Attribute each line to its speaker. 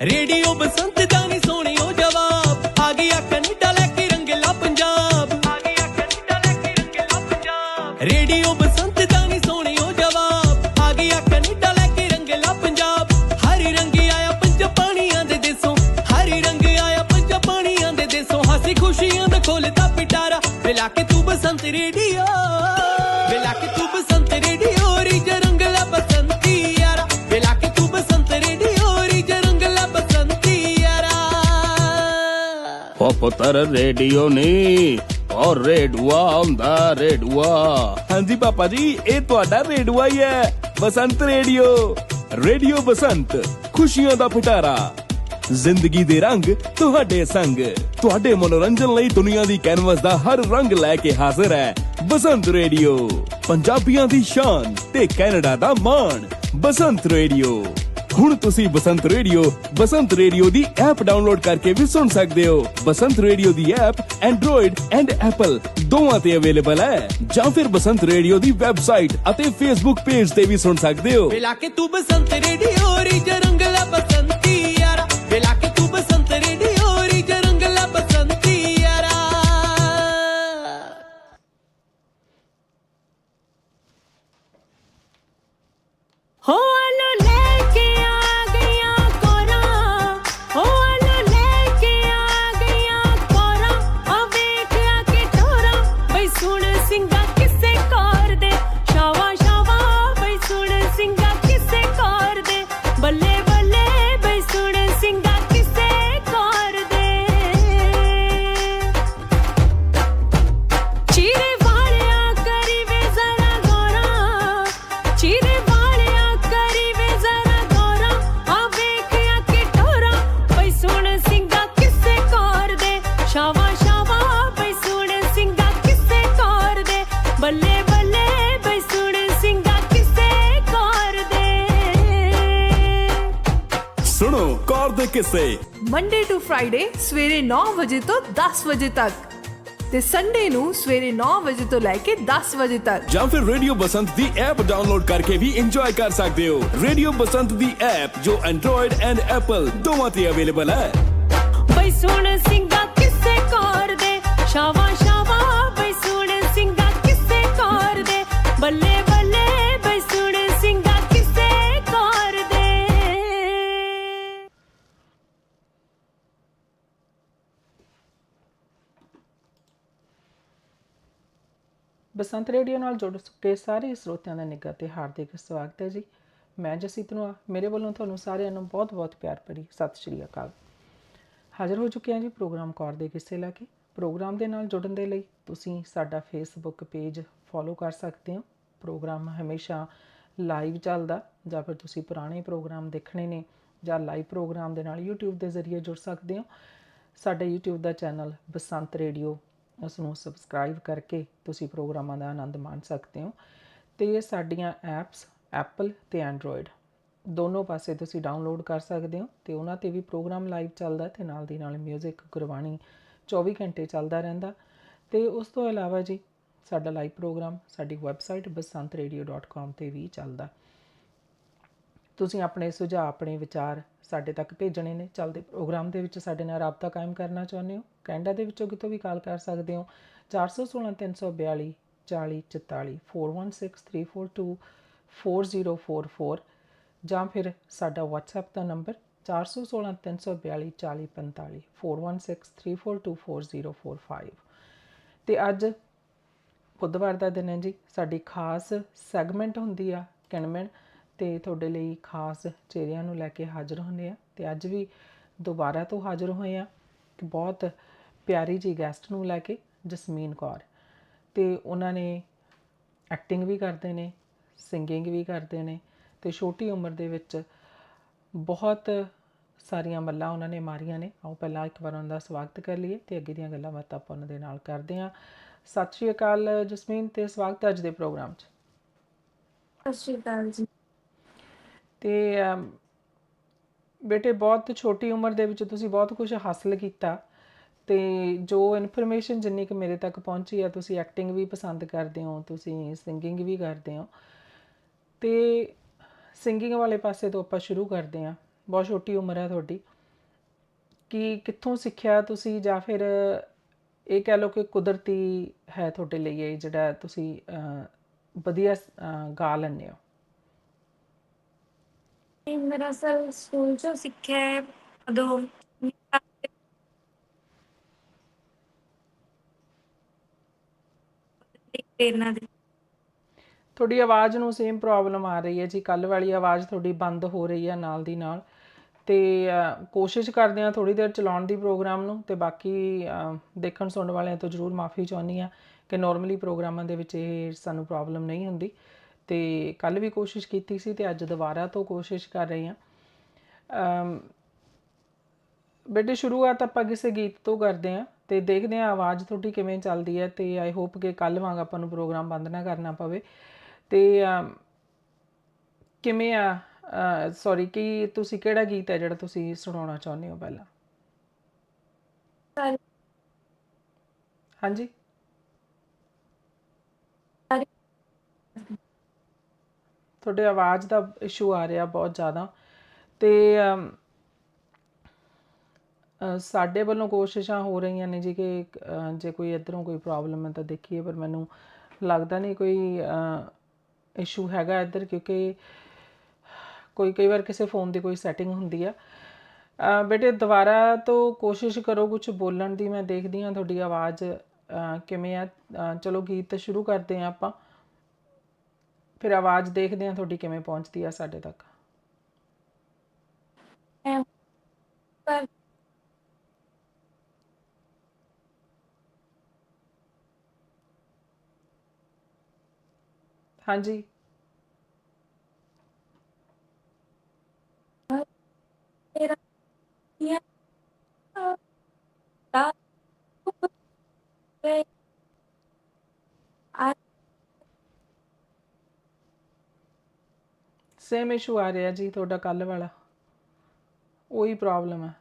Speaker 1: Radio ਬਸੰਤ ਦਾ ਨੀ ਸੋਹਣਿਓ ਜਵਾਬ। ਆ ਗਿਆ ਕੈਨੇਡਾ ਲੈ ਕੇ ਰੰਗਲਾ ਪੰਜਾਬ। ਆ ਗਿਆ ਕੈਨੇਡਾ ਲੈ ਕੇ ਰੰਗਲਾ ਪੰਜਾਬ। ਰੇਡੀਓ ਬਸੰਤ ਦਾ ਨੀ ਸੋਹਣਿਓ ਜਵਾਬ। ਆ ਗਿਆ ਕੈਨੇਡਾ ਲੈ ਕੇ ਰੰਗਲਾ ਪੰਜਾਬ। ਹਰ ਰੰਗ ਆਇਆ ਪੰਜ ਪਾਣੀਆਂ ਦੇ ਦੇਸੋਂ। ਹਰ ਰੰਗ ਆਇਆ ਪੰਜ ਪਾਣੀਆਂ ਦੇ ਦੇਸੋਂ। ਹਾਸੀ ਖੁਸ਼ੀਆਂ ਦਾ ਖੋਲਦਾ ਪਿਟਾਰਾ। ਮਿਲਾ ਕੇ ਤੂੰ ਬਸੰਤ ਰੇਡੀਓ।
Speaker 2: ਉਹ ਪੁੱਤਰ ਰੇਡੀਓ ਨਹੀਂ ਉਹ ਰੇਡੂਆ ਹੁੰਦਾ ਰੇਡੂਆ।
Speaker 3: ਹਾਂਜੀ ਪਾਪਾ ਜੀ, ਇਹ ਤੁਹਾਡਾ ਰੇਡੂਆ ਹੀ ਹੈ, ਬਸੰਤ ਰੇਡੀਓ। ਰੇਡੀਓ ਬਸੰਤ, ਖੁਸ਼ੀਆਂ ਦਾ ਫਟਾਰਾ ਜ਼ਿੰਦਗੀ ਦੇ ਰੰਗ ਤੁਹਾਡੇ ਸੰਗ। ਤੁਹਾਡੇ ਮਨੋਰੰਜਨ ਲਈ ਦੁਨੀਆ ਦੀ ਕੈਨਵਸ ਦਾ ਹਰ ਰੰਗ ਲੈ ਕੇ ਹਾਜ਼ਰ ਹੈ, ਬਸੰਤ ਰੇਡੀਓ। ਪੰਜਾਬੀਆਂ ਦੀ ਸ਼ਾਨ ਤੇ ਕੈਨੇਡਾ ਦਾ ਮਾਣ, ਬਸੰਤ ਰੇਡੀਓ। ਹੁਣ ਤੁਸੀਂ ਬਸੰਤ ਰੇਡੀਓ ਬਸੰਤ ਰੇਡੀਓ ਦੀ ਐਪ ਡਾਊਨਲੋਡ ਕਰਕੇ ਵੀ ਸੁਣ ਸਕਦੇ ਹੋ। ਬਸੰਤ ਰੇਡੀਓ ਦੀ ਐਪ ਐਂਡਰੋਇਡ ਐਂਡ ਐਪਲ ਦੋਵਾਂ ਤੇ ਅਵੇਲੇਬਲ ਹੈ। ਜਾਂ ਫਿਰ ਬਸੰਤ ਰੇਡੀਓ ਦੀ ਵੈਬਸਾਈਟ ਅਤੇ ਫੇਸਬੁੱਕ ਪੇਜ ਤੇ ਵੀ ਸੁਣ ਸਕਦੇ ਹੋ।
Speaker 1: ਮਿਲਾ ਕੇ ਤੂੰ ਬਸੰਤ ਰੇਡੀਓ ਰੀਜ ਰੰਗਲਾ ਬਸੰਤੀ ਯਾਰਾ। ਮਿਲਾ ਕੇ
Speaker 4: ਕਿੱਸੇ।
Speaker 5: ਮੰਡੇ ਟੂ ਫਰਾਈਡੇ ਸਵੇਰੇ 9 ਵਜੇ ਤੋਂ 10 ਵਜੇ ਤੱਕ। ਤੇ ਸੰਡੇ ਨੂੰ ਸਵੇਰੇ 9 ਵਜੇ ਤੋਂ ਲੈ ਕੇ 10 ਵਜੇ ਤੱਕ।
Speaker 3: ਜਾਂ ਫਿਰ ਰੇਡੀਓ ਬਸੰਤ ਦੀ ਐਪ ਡਾਊਨਲੋਡ ਕਰਕੇ ਵੀ ਇੰਜੋਏ ਕਰ ਸਕਦੇ ਹੋ। ਰੇਡੀਓ ਬਸੰਤ ਦੀ ਐਪ ਜੋ ਐਂਡਰੋਇਡ ਐਂਡ ਐਪਲ ਦੋਵਾਂ ਤੇ ਅਵੇਲੇਬਲ ਹੈ।
Speaker 6: ਬਸੰਤ ਰੇਡੀਓ ਨਾਲ ਜੁੜ ਚੁੱਕੇ ਸਾਰੇ ਸਰੋਤਿਆਂ ਦਾ ਨਿੱਘਾ ਤੇ ਹਾਰਦਿਕ ਸਵਾਗਤ ਹੈ ਜੀ। ਮੈਂ ਜਸੀਤ ਨੂੰ ਮੇਰੇ ਵੱਲੋਂ ਤੁਹਾਨੂੰ ਸਾਰਿਆਂ ਨੂੰ ਬਹੁਤ-ਬਹੁਤ ਪਿਆਰ ਭਰੀ ਸਤਿ ਸ਼੍ਰੀ ਅਕਾਲ। ਹਾਜ਼ਰ ਹੋ ਚੁੱਕੇ ਹਾਂ ਜੀ ਪ੍ਰੋਗਰਾਮ ਕੌਰ ਦੇ ਕਿੱਸੇ ਲੈ ਕੇ। ਪ੍ਰੋਗਰਾਮ ਦੇ ਨਾਲ ਜੁੜਨ ਦੇ ਲਈ ਤੁਸੀਂ ਸਾਡਾ ਫੇਸਬੁੱਕ ਪੇਜ ਫੋਲੋ ਕਰ ਸਕਦੇ ਹੋ। ਪ੍ਰੋਗਰਾਮ ਹਮੇਸ਼ਾ ਲਾਈਵ ਚੱਲਦਾ ਜਾਂ ਫਿਰ ਤੁਸੀਂ ਪੁਰਾਣੇ ਪ੍ਰੋਗਰਾਮ ਦੇਖਣੇ ਨੇ ਜਾਂ ਲਾਈਵ ਪ੍ਰੋਗਰਾਮ ਦੇ ਨਾਲ YouTube ਦੇ ਜ਼ਰੀਏ ਜੁੜ ਸਕਦੇ ਹੋ। ਸਾਡਾ YouTube ਦਾ ਚੈਨਲ ਬਸੰਤ ਰੇਡੀਓ ਉਸ ਨੂੰ ਸਬਸਕ੍ਰਾਈਬ ਕਰਕੇ ਤੁਸੀਂ ਪ੍ਰੋਗਰਾਮਾਂ ਦਾ ਆਨੰਦ ਮਾਣ ਸਕਦੇ ਹੋ। ਤੇ ਸਾਡੀਆਂ ਐਪਸ ਐਪਲ ਤੇ ਐਂਡਰੋਇਡ ਦੋਨੋਂ ਪਾਸੇ ਤੁਸੀਂ ਡਾਊਨਲੋਡ ਕਰ ਸਕਦੇ ਹੋ ਤੇ ਉਹਨਾਂ ਤੇ ਵੀ ਪ੍ਰੋਗਰਾਮ ਲਾਈਵ ਚੱਲਦਾ ਤੇ ਨਾਲ ਦੀ ਨਾਲ 뮤직 ਗੁਰਬਾਣੀ 24 ਘੰਟੇ ਚੱਲਦਾ ਰਹਿੰਦਾ। ਤੇ ਉਸ ਤੋਂ ਇਲਾਵਾ ਜੀ, ਸਾਡਾ ਲਾਈਵ ਪ੍ਰੋਗਰਾਮ ਸਾਡੀ ਵੈਬਸਾਈਟ basantradio.com ਤੇ ਵੀ ਚੱਲਦਾ। ਤੁਸੀਂ ਆਪਣੇ ਸੁਝਾਅ, ਆਪਣੇ ਵਿਚਾਰ ਸਾਡੇ ਤੱਕ ਭੇਜਣੇ ਨੇ। ਚੱਲਦੇ ਪ੍ਰੋਗਰਾਮ ਦੇ ਵਿੱਚ ਸਾਡੇ ਨਾਲ ਰਾਬਤਾ ਕਾਇਮ ਕਰਨਾ ਚਾਹੁੰਦੇ ਹੋ। ਕੈਨੇਡਾ ਦੇ ਵਿੱਚੋਂ ਕਿਤੋਂ ਵੀ ਕਾਲ ਕਰ ਸਕਦੇ ਹੋ। 416 342 40 44 416342 4044 ਜਾਂ ਫਿਰ ਸਾਡਾ WhatsApp ਦਾ ਨੰਬਰ 416 342 40 45 4163424045 ਤੇ ਅੱਜ ਬੁੱਧਵਾਰ ਦਾ ਦਿਨ ਹੈ ਜੀ। ਸਾਡੀ ਖਾਸ ਸੈਗਮੈਂਟ ਹੁੰਦੀ ਆ ਕਿਣਮਣ ਤੇ ਤੁਹਾਡੇ ਲਈ ਖਾਸ ਚਿਹਰਿਆਂ ਨੂੰ ਲੈ ਕੇ ਹਾਜ਼ਰ ਹੁੰਦੇ ਆ ਤੇ ਅੱਜ ਵੀ ਦੁਬਾਰਾ ਤੋਂ ਹਾਜ਼ਰ ਹੋਏ ਆ ਇੱਕ ਬਹੁਤ ਪਿਆਰੀ ਜੀ ਗੈਸਟ ਨੂੰ ਲੈ ਕੇ ਜਸਮੀਨ ਕੌਰ। ਤੇ ਉਹਨਾਂ ਨੇ ਐਕਟਿੰਗ ਵੀ ਕਰਦੇ ਨੇ ਸਿੰਗਿੰਗ ਵੀ ਕਰਦੇ ਨੇ ਤੇ ਛੋਟੀ ਉਮਰ ਦੇ ਵਿੱਚ ਬਹੁਤ ਸਾਰੀਆਂ ਮੱਲਾਂ ਉਹਨਾਂ ਨੇ ਮਾਰੀਆਂ ਨੇ। ਆਓ ਪਹਿਲਾਂ ਇੱਕ ਵਾਰ ਉਹਨਾਂ ਦਾ ਸਵਾਗਤ ਕਰ ਲਈਏ ਤੇ ਅੱਗੇ ਦੀਆਂ ਗੱਲਾਂ ਬਾਤਾਂ ਆਪਾਂ ਉਹਨਾਂ ਦੇ ਨਾਲ ਕਰਦੇ ਹਾਂ। ਸਤਿ ਸ਼੍ਰੀ ਅਕਾਲ ਜਸਮੀਨ ਤੇ ਸਵਾਗਤ ਅੱਜ ਦੇ ਪ੍ਰੋਗਰਾਮ 'ਚ।
Speaker 7: ਸਤਿ ਸ਼੍ਰੀ ਅਕਾਲ ਜੀ।
Speaker 6: ਤੇ ਬੇਟੇ ਬਹੁਤ ਛੋਟੀ ਉਮਰ ਦੇ ਵਿੱਚ ਤੁਸੀਂ ਬਹੁਤ ਕੁਝ ਹਾਸਲ ਕੀਤਾ ਤੇ ਜੋ ਇਨਫੋਰਮੇਸ਼ਨ ਜਿੰਨੀ ਕਿ ਮੇਰੇ ਤੱਕ ਪਹੁੰਚੀ ਆ, ਤੁਸੀਂ ਐਕਟਿੰਗ ਵੀ ਪਸੰਦ ਕਰਦੇ ਹੋ, ਤੁਸੀਂ ਸਿੰਗਿੰਗ ਵੀ ਕਰਦੇ ਹੋ। ਤੇ ਸਿੰਗਿੰਗ ਵਾਲੇ ਪਾਸੇ ਤੋਂ ਆਪਾਂ ਸ਼ੁਰੂ ਕਰਦੇ ਹਾਂ। ਬਹੁਤ ਛੋਟੀ ਉਮਰ ਹੈ ਤੁਹਾਡੀ। ਕਿ ਕਿੱਥੋਂ ਸਿੱਖਿਆ ਤੁਸੀਂ ਜਾਂ ਫਿਰ ਇਹ ਕਹਿ ਲਓ ਕਿ ਕੁਦਰਤੀ ਹੈ ਤੁਹਾਡੇ ਲਈ ਇਹ ਜਿਹੜਾ ਤੁਸੀਂ ਵਧੀਆ ਗਾ ਲੈਂਦੇ ਹੋ?
Speaker 7: ਮੇਰਾ ਸਰ ਸਕੂਲ ਚੋਂ ਸਿੱਖਿਆ ਹੈ ਉਦੋਂ ਪ੍ਰੇਰਨਾ ਦੇ
Speaker 6: ਤੁਹਾਡੀ ਆਵਾਜ਼ ਨੂੰ ਸੇਮ ਪ੍ਰੋਬਲਮ ਆ ਰਹੀ ਹੈ ਜੀ। ਕੱਲ ਵਾਲੀ ਆਵਾਜ਼ ਤੁਹਾਡੀ ਬੰਦ ਹੋ ਰਹੀ ਹੈ ਨਾਲ ਦੀ ਨਾਲ। ਤੇ ਅਹ, ਕੋਸ਼ਿਸ਼ ਕਰਦੇ ਆ ਥੋੜੀ ਦੇਰ ਚਲਾਉਣ ਦੀ ਪ੍ਰੋਗਰਾਮ ਨੂੰ ਤੇ ਬਾਕੀ ਅਹ, ਦੇਖਣ ਸੁਣਨ ਵਾਲਿਆਂ ਤੋਂ ਜਰੂਰ ਮਾਫੀ ਚਾਹੁੰਦੀ ਆ ਕਿ ਨਾਰਮਲੀ ਪ੍ਰੋਗਰਾਮਾਂ ਦੇ ਵਿੱਚ ਇਹ ਸਾਨੂੰ ਪ੍ਰੋਬਲਮ ਨਹੀਂ ਹੁੰਦੀ। ਤੇ ਕੱਲ ਵੀ ਕੋਸ਼ਿਸ਼ ਕੀਤੀ ਸੀ ਤੇ ਅੱਜ ਦੁਬਾਰਾ ਤੋਂ ਕੋਸ਼ਿਸ਼ ਕਰ ਰਹੀ ਅਮ, ਬੇਟੇ ਸ਼ੁਰੂਆਤ ਆਪਾਂ ਕਿਸੇ ਗੀਤ ਤੋਂ ਕਰਦੇ ਆ ਤੇ ਦੇਖਦੇ ਆ ਆਵਾਜ਼ ਤੁਹਾਡੀ ਕਿਵੇਂ ਚੱਲਦੀ ਹੈ ਤੇ ਆਈ ਹੋਪ ਕਿ ਕੱਲ ਵਾਂਗ ਆਪਾਂ ਨੂੰ ਪ੍ਰੋਗਰਾਮ ਬੰਦ ਨਾ ਕਰਨਾ ਪਵੇ। ਤੇ ਕਿਵੇਂ ਆ ਸੌਰੀ ਕੀ ਤੁਸੀਂ ਕਿਹੜਾ ਗੀਤ ਹੈ ਜਿਹੜਾ ਤੁਸੀਂ ਸੁਣਾਉਣਾ ਚਾਹੁੰਦੇ ਹੋ ਪਹਿਲਾਂ? ਹਾਂਜੀ? ਤੁਹਾਡੇ ਆਵਾਜ਼ ਦਾ ਇਸ਼ੂ ਆ ਰਿਹਾ ਬਹੁਤ ਜ਼ਿਆਦਾ ਤੇ ਸਾਡੇ ਵੱਲੋਂ ਕੋਸ਼ਿਸ਼ਾਂ ਹੋ ਰਹੀਆਂ ਨੇ ਜੀ ਕਿ ਜੇ ਕੋਈ ਇਧਰੋਂ ਕੋਈ ਪ੍ਰੋਬਲਮ ਹੈ ਤਾਂ ਦੇਖੀਏ, ਪਰ ਮੈਨੂੰ ਲੱਗਦਾ ਨਹੀਂ ਕੋਈ ਇਸ਼ੂ ਹੈਗਾ ਇੱਧਰ ਕਿਉਂਕਿ ਕੋਈ, ਕਈ ਵਾਰ ਕਿਸੇ ਫੋਨ ਦੀ ਕੋਈ ਸੈਟਿੰਗ ਹੁੰਦੀ ਆ। ਬੇਟੇ ਦੁਬਾਰਾ ਤੋਂ ਕੋਸ਼ਿਸ਼ ਕਰੋ ਕੁਝ ਬੋਲਣ ਦੀ, ਮੈਂ ਦੇਖਦੀ ਹਾਂ ਤੁਹਾਡੀ ਆਵਾਜ਼ ਕਿਵੇਂ ਆ। ਚਲੋ ਗੀਤ ਸ਼ੁਰੂ ਕਰਦੇ ਹਾਂ ਆਪਾਂ। ਫਿਰ ਆਵਾਜ਼ ਦੇਖਦੇ ਹਾਂ ਤੁਹਾਡੀ ਕਿਵੇਂ ਪਹੁੰਚਦੀ ਆ ਸਾਡੇ ਤੱਕ
Speaker 7: ਹੈ ਪਰ
Speaker 6: ਹਾਂਜੀ
Speaker 7: ਮੇਰਾ ਇਹ ਦਾ ਤੇ ਆ
Speaker 6: ਸੇਮ ਇਸ਼ੂ ਆ ਰਿਹਾ ਜੀ ਤੁਹਾਡਾ ਕੱਲ ਵਾਲਾ। ਉਹੀ ਪ੍ਰੋਬਲਮ ਹੈ